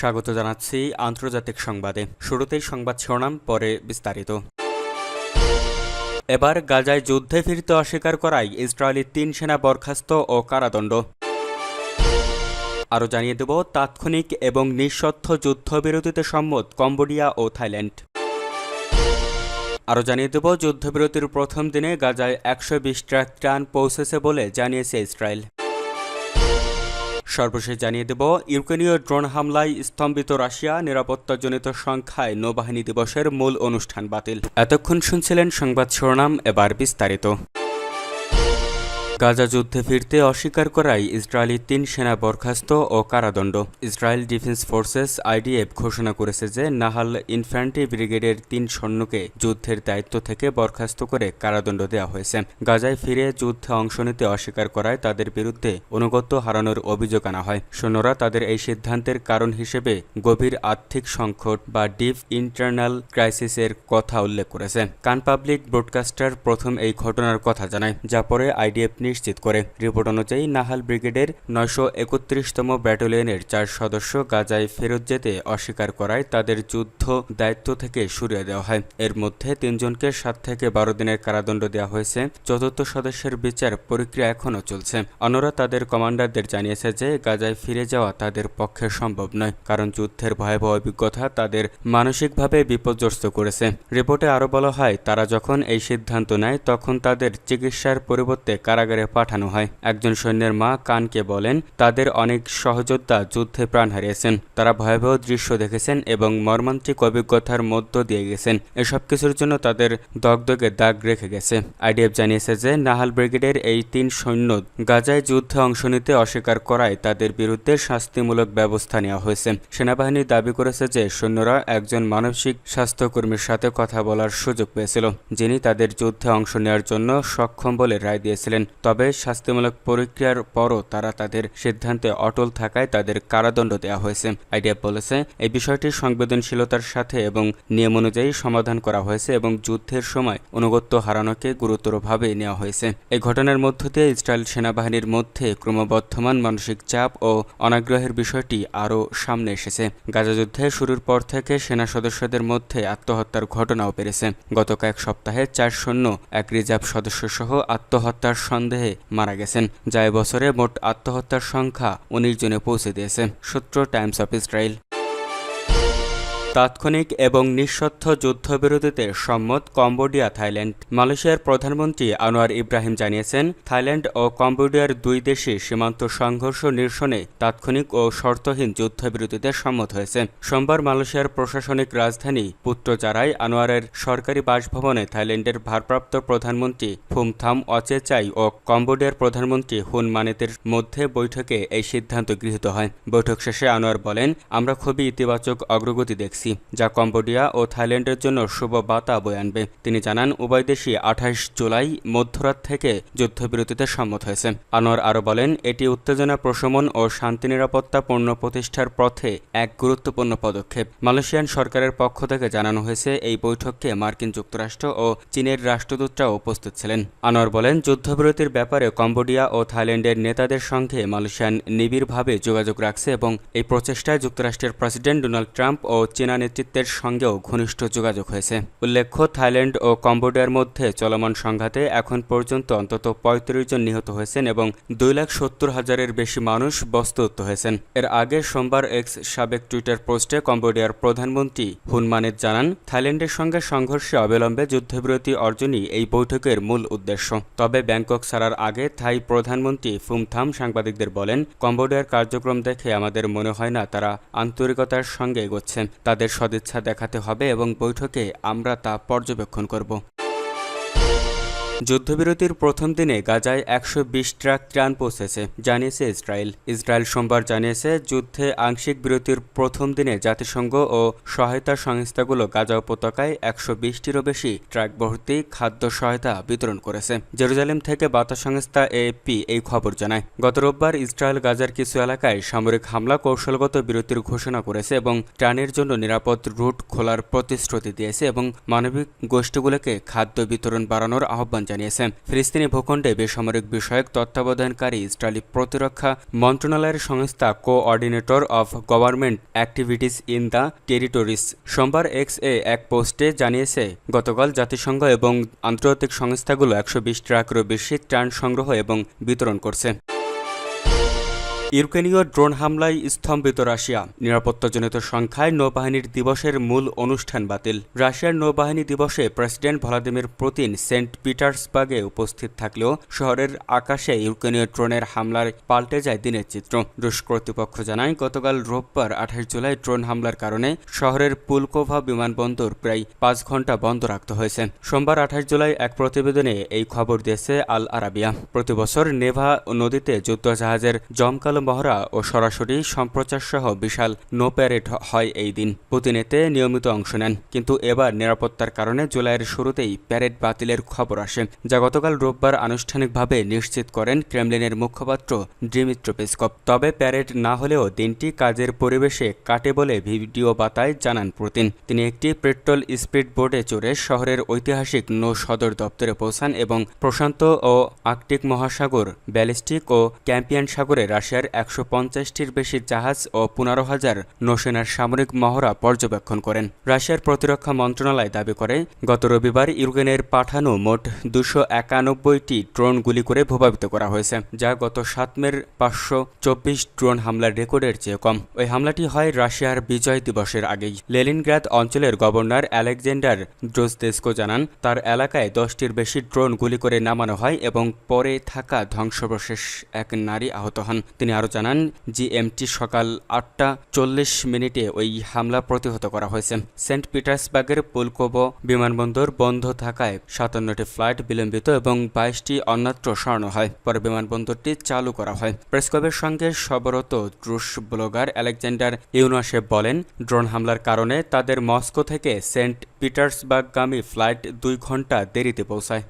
স্বাগত জানাচ্ছি আন্তর্জাতিক সংবাদে। শুরুতেই সংবাদ শিরোনাম, পরে বিস্তারিত। এবার গাজায় যুদ্ধে ফিরতে অস্বীকার করায় ইসরায়েলি তিন সেনা বরখাস্ত ও কারাদণ্ড। আরও জানিয়ে দেব, তাৎক্ষণিক এবং নিঃস্বার্থ যুদ্ধবিরতিতে সম্মত কম্বোডিয়া ও থাইল্যান্ড। আরও জানিয়ে দেব, যুদ্ধবিরতির প্রথম দিনে গাজায় একশো বিশ ট্রাক ত্রাণ পৌঁছেছে বলে জানিয়েছে ইসরায়েল। সর্বশেষ জানিয়ে দেব, ইউক্রেনীয় ড্রোন হামলায় স্তম্ভিত রাশিয়া নিরাপত্তাজনিত সংখ্যায় নৌবাহিনী দিবসের মূল অনুষ্ঠান বাতিল। এতক্ষণ শুনছিলেন সংবাদ শিরোনাম, এবার বিস্তারিত। গাজা যুদ্ধে ফিরতে অস্বীকার করায় ইসরায়েলি তিন সেনা বরখাস্ত ও কারাদণ্ড। ইসরায়েল ডিফেন্স ফোর্সেস আইডিএফ ঘোষণা করেছে যে নাহাল ইনফ্যান্ট্রি ব্রিগেডের তিন সৈন্যকে যুদ্ধের দায়িত্ব থেকে বরখাস্ত করে কারাদণ্ড দেওয়া হয়েছে। গাজায় ফিরে যুদ্ধে অংশ নিতে অস্বীকার করায় তাদের বিরুদ্ধে অনুগত্য হারানোর অভিযোগ আনা হয়। সৈন্যরা তাদের এই সিদ্ধান্তের কারণ হিসেবে গভীর আর্থিক সংকট বা ডিপ ইন্টারনাল ক্রাইসিসের কথা উল্লেখ করেছে। কান পাবলিক ব্রডকাস্টার প্রথম এই ঘটনার কথা জানায়, যা পরে আইডিএফ নিশ্চিত করে। রিপোর্ট অনুযায়ী নাহাল ব্রিগেডের নয়শো একত্রিশতম ব্যাটালিয়নের চার সদস্য গাজায় ফেরত যেতে অস্বীকার করায় তাদের যুদ্ধ দায়িত্ব থেকে সরিয়ে দেওয়া হয়। এর মধ্যে তিনজনকে সাত থেকে বারো দিনের কারাদণ্ড দেওয়া হয়েছে। চতুর্থ সদস্যের বিচার প্রক্রিয়া এখনও চলছে। অন্যরা তাদের কমান্ডারদের জানিয়েছে যে গাজায় ফিরে যাওয়া তাদের পক্ষে সম্ভব নয়, কারণ যুদ্ধের ভয়াবহ অভিজ্ঞতা তাদের মানসিকভাবে বিপর্যস্ত করেছে। রিপোর্টে আরও বলা হয়, তারা যখন এই সিদ্ধান্ত নেয়, তখন তাদের চিকিৎসার পরিবর্তে কারাগারে পাঠানো হয়। একজন সৈন্যের মা কানকে বলেন, তাদের অনেক সহযোদ্ধা যুদ্ধে প্রাণ হারিয়েছেন। তারা ভয়াবহ দৃশ্য দেখেছেন এবং মর্মান্তিক অভিজ্ঞতার মধ্য দিয়ে গেছেন। এসব কিছুর জন্য তাদের দগদগে দাগ রেখে গেছে। আইডিএফ জানিয়েছে যে, নাহাল ব্রিগেডের এই তিন সৈন্য গাজায় যুদ্ধে অংশ নিতে অস্বীকার করায় তাদের বিরুদ্ধে শাস্তিমূলক ব্যবস্থা নেওয়া হয়েছে। সেনাবাহিনী দাবি করেছে যে, সৈন্যরা একজন মানসিক স্বাস্থ্যকর্মীর সাথে কথা বলার সুযোগ পেয়েছিল, যিনি তাদের যুদ্ধে অংশ নেওয়ার জন্য সক্ষম বলে রায় দিয়েছিলেন। তবে শাস্তিমূলক প্রক্রিয়ার পরও তারা তাদের সিদ্ধান্তে অটল থাকায় তাদের কারাদণ্ড দেওয়া হয়েছে। আইডিএফ বলেছে, এই বিষয়টি সংবেদনশীলতার সাথে এবং নিয়ম অনুযায়ী সমাধান করা হয়েছে এবং যুদ্ধের সময় অনুগত্য হারানোকে গুরুতরভাবে নেওয়া হয়েছে। এই ঘটনার মধ্য দিয়ে ইসরায়েল সেনাবাহিনীর মধ্যে ক্রমবর্ধমান মানসিক চাপ ও অনাগ্রহের বিষয়টি আরও সামনে এসেছে। গাজা যুদ্ধে শুরুর পর থেকে সেনা সদস্যদের মধ্যে আত্মহত্যার ঘটনাও বেড়েছে। গত কয়েক সপ্তাহে চার শূন্য এক রিজার্ভ সদস্য সহ আত্মহত্যার সন্দেহে মারা গেছেন। যা এবছরে মোট আত্মহত্যার সংখ্যা উনিশ জনে পৌঁছে দিয়েছে, সূত্র টাইমস অফ ইসরায়েল তাৎক্ষণিক এবং নিঃস্বার্থ যুদ্ধবিরতিতে সম্মত কম্বোডিয়া, থাইল্যান্ড। মালয়েশিয়ার প্রধানমন্ত্রী আনোয়ার ইব্রাহিম জানিয়েছেন, থাইল্যান্ড ও কম্বোডিয়ার দুই দেশে সীমান্ত সংঘর্ষ নিরসনে তাৎক্ষণিক ও শর্তহীন যুদ্ধবিরতিতে সম্মত হয়েছে। সোমবার মালয়েশিয়ার প্রশাসনিক রাজধানী পুত্রচারায় আনোয়ারের সরকারি বাসভবনে থাইল্যান্ডের ভারপ্রাপ্ত প্রধানমন্ত্রী ফুমথাম অচেচাই ও কম্বোডিয়ার প্রধানমন্ত্রী হুন মানেতের মধ্যে বৈঠকে এই সিদ্ধান্ত গৃহীত হয়। বৈঠক শেষে আনোয়ার বলেন, আমরা খুবই ইতিবাচক অগ্রগতি দেখছি। দেখছি যা কম্বোডিয়া ও থাইল্যান্ডের জন্য শুভ বার্তা বয়ে আনবে। তিনি জানান, উভয় দেশই আঠাশ জুলাই মধ্যরাত থেকে যুদ্ধবিরতিতে সম্মত হয়েছে। আনোয়ার আরও বলেন, এটি উত্তেজনা, প্রশমন ও শান্তি নিরাপত্তা পূর্ণ প্রতিষ্ঠার পথে এক গুরুত্বপূর্ণ পদক্ষেপ। মালয়েশিয়ান সরকারের পক্ষ থেকে জানানো হয়েছে, এই বৈঠককে মার্কিন যুক্তরাষ্ট্র ও চীনের রাষ্ট্রদূতরাও উপস্থিত ছিলেন। আনোয়ার বলেন, যুদ্ধবিরতির ব্যাপারে কম্বোডিয়া ও থাইল্যান্ডের নেতাদের সঙ্গে মালয়েশিয়ান নিবিড়ভাবে যোগাযোগ রাখছে এবং এই প্রচেষ্টায় যুক্তরাষ্ট্রের প্রেসিডেন্ট ডোনাল্ড ট্রাম্প ও চীনা সেনা নেতৃত্বের সঙ্গেও ঘনিষ্ঠ যোগাযোগ হয়েছে। উল্লেখ্য, থাইল্যান্ড ও কম্বোডিয়ার মধ্যে চলমান সংঘাতে এখন পর্যন্ত অন্তত পঁয়ত্রিশ জন নিহত হয়েছেন এবং দুই লাখ সত্তর হাজারের বেশি মানুষ বস্তুত হয়েছেন। এর আগে সোমবার এক্স সাবেক টুইটার পোস্টে কম্বোডিয়ার প্রধানমন্ত্রী হুনমানেত জানান, থাইল্যান্ডের সঙ্গে সংঘর্ষে অবিলম্বে যুদ্ধবিরতি অর্জনই এই বৈঠকের মূল উদ্দেশ্য। তবে ব্যাংকক ছাড়ার আগে থাই প্রধানমন্ত্রী ফুমথাম সাংবাদিকদের বলেন, কম্বোডিয়ার কার্যক্রম দেখে আমাদের মনে হয় না তারা আন্তরিকতার সঙ্গে এগোচ্ছে। তাদের তাদের সদিচ্ছা দেখাতে হবে এবং বৈঠকে আমরা তা পর্যবেক্ষণ করব। যুদ্ধবিরতির প্রথম দিনে গাজায় একশো বিশ ট্রাক ত্রাণ পৌঁছেছে, জানিয়েছে ইসরায়েল। ইসরায়েল সোমবার জানিয়েছে, যুদ্ধে আংশিক বিরতির প্রথম দিনে জাতিসংঘ ও সহায়তা সংস্থাগুলো গাজা উপত্যকায় একশো বিশটিরও বেশি ট্রাক ভর্তি খাদ্য সহায়তা বিতরণ করেছে। জেরুজালেম থেকে বার্তা সংস্থা এএপি এই খবর জানায়। গত রোববার ইসরায়েল গাজার কিছু এলাকায় সামরিক হামলা কৌশলগত বিরতির ঘোষণা করেছে এবং ত্রাণের জন্য নিরাপদ রুট খোলার প্রতিশ্রুতি দিয়েছে এবং মানবিক গোষ্ঠীগুলোকে খাদ্য বিতরণ বাড়ানোর আহ্বান জানিয়েছে ফিলিস্তিনি ভূখণ্ডে বেসামরিক বিষয়ক তত্ত্বাবধানকারী ইসরায়েলি প্রতিরক্ষা মন্ত্রণালয়ের সংস্থা coordinator of government activities in the territories. সোমবার এক্স এ এক পোস্টে জানিয়েছে, গতকাল জাতিসংঘ এবং আন্তর্জাতিক সংস্থাগুলো একশো বিশ ট্রাকেরও বেশি ত্রাণ সংগ্রহ এবং বিতরণ করছে। ইউক্রেনীয় ড্রোন হামলায় স্তম্ভিত রাশিয়া। নিরাপত্তাজনিত সংখ্যায় নৌবাহিনীর দিবসের মূল অনুষ্ঠান বাতিল। রাশিয়ার নৌবাহিনী দিবসে প্রেসিডেন্ট ভলাদিমির পুতিন সেন্ট পিটার্সবার্গে উপস্থিত থাকলেও শহরের আকাশে ইউক্রেনীয় ড্রোনের হামলার পাল্টে যায় দিনের চিত্র। রুশ কর্তৃপক্ষ জানায়, গতকাল রোববার আঠাশ জুলাই ড্রোন হামলার কারণে শহরের পুলকোভা বিমানবন্দর প্রায় পাঁচ ঘণ্টা বন্ধ রাখতে হয়েছে। সোমবার আঠাশ জুলাই এক প্রতিবেদনে এই খবর দিয়েছে আল আরাবিয়া প্রতিবছর নেভা নদীতে যুদ্ধজাহাজের জমকালো মহড়া ও সরাসরি সম্প্রচার সহ বিশাল নো প্যারেড হয় এই দিন। পুতিন এতে নিয়মিত অংশ নেন। কিন্তু এবার নিরাপত্তার কারণে জুলাইয়ের শুরুতেই প্যারেড বাতিলের খবর আসে। যা গতকাল রোববার আনুষ্ঠানিকভাবে নিশ্চিত করেন ক্রেমলিনের মুখপাত্র ডিমিত্র পেসকপ। তবে প্যারেড না হলেও দিনটি কাজের পরিবেশে কাটে বলে ভিডিও বাতায় জানান পুতিন। তিনি একটি পেট্রোল স্পিড বোর্ডে চড়ে শহরের ঐতিহাসিক নৌ সদর দপ্তরে পৌঁছান এবং প্রশান্ত ও আর্কটিক মহাসাগর, ব্যালিস্টিক ও ক্যাম্পিয়ান সাগরে রাশিয়ার একশো পঞ্চাশটির বেশি জাহাজ ও পনেরো হাজার নৌসেনার সামরিক মহড়া পর্যবেক্ষণ করেন। রাশিয়ার প্রতিরক্ষা মন্ত্রণালয় দাবি করে, গত রবিবার ইউক্রেনের পাঠানো মোট দুশো একানব্বইটি ড্রোন গুলি করে প্রভাবিত করা হয়েছে, যা গত সাত মের পাঁচশো চব্বিশ ড্রোন হামলার রেকর্ডের চেয়ে কম। ওই হামলাটি হয় রাশিয়ার বিজয় দিবসের আগেই। লেলিনগ্রাদ অঞ্চলের গভর্নর আলেকজান্ডার ড্রোজদেস্কো জানান, তার এলাকায় দশটির বেশি ড্রোন গুলি করে নামানো হয় এবং পরে থাকা ধ্বংসবশেষ এক নারী আহত হন। তিনি আরও জানান, জিএমটি সকাল আটটা চল্লিশ মিনিটে ওই হামলা প্রতিহত করা হয়েছে। সেন্ট পিটার্সবার্গের পুলকোবো বিমানবন্দর বন্ধ থাকায় সাতান্নটি ফ্লাইট বিলম্বিত এবং বাইশটি অন্যত্র সরানো হয়। পরে বিমানবন্দরটি চালু করা হয়। প্রেসকপের সঙ্গে সবরত রুশ ব্লগার আলেকজান্ডার ইউনাসেভ বলেন, ড্রোন হামলার কারণে তাদের মস্কো থেকে সেন্ট পিটার্সবার্গগামী ফ্লাইট দুই ঘণ্টা দেরিতে পৌঁছায়।